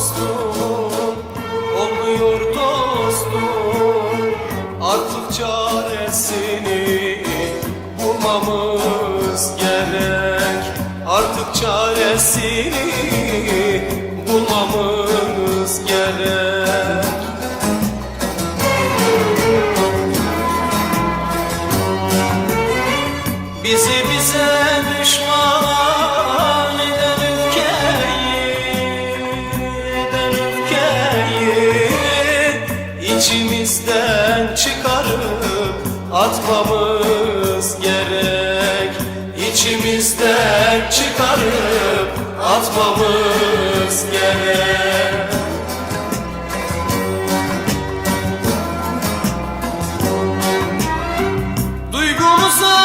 dostum Olmuyor dostum. Artık çaresini bulmamız gerek. Artık çaresini içimizden çıkarıp atmamız gerek. İçimizden çıkarıp atmamız gerek. Duygumuz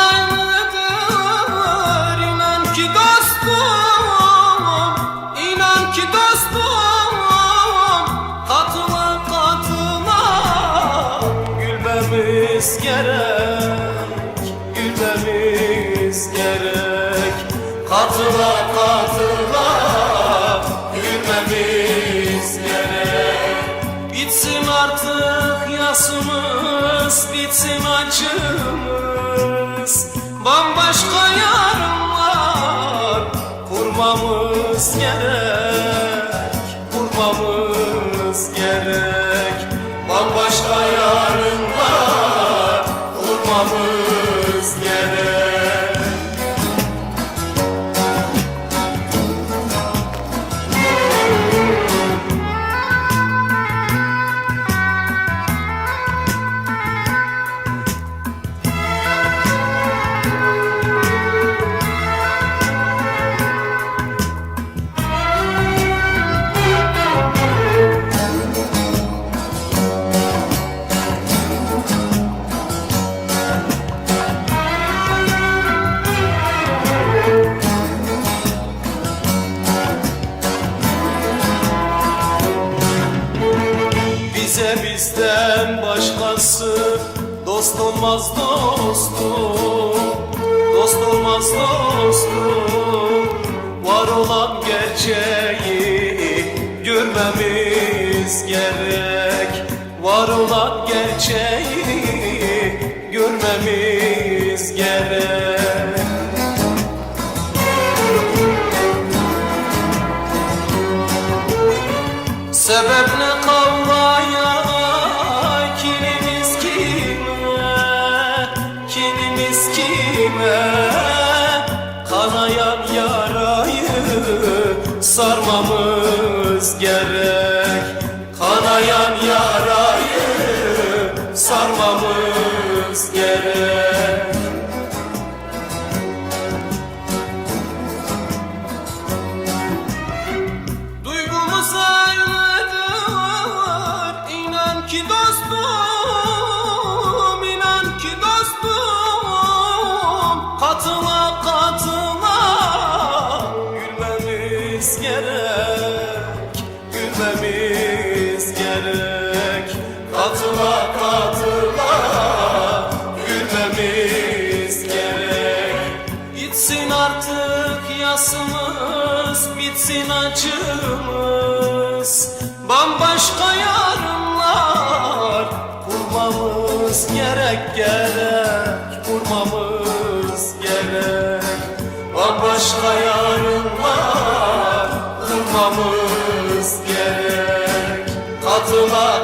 gerek Gülmemiz gerek. Katıla katıla gülmemiz gerek. Bitsin artık yasımız, bitsin acımız. Bambaşka yarınlar kurmamız gerek bizden başkası. Dost olmaz dostum Dost olmaz dostum. Var olan gerçeği görmemiz gerek. Var olan gerçeği görmemiz gerek. Sebep ne kavgaya sarmamız gerek. Kanayan yarayı sarmamız gerek gitsin acımız Bambaşka yarınlar. Kurmamız gerek gerek Kurmamız gerek. Bambaşka yarınlar kurmamız gerek. Hatırlar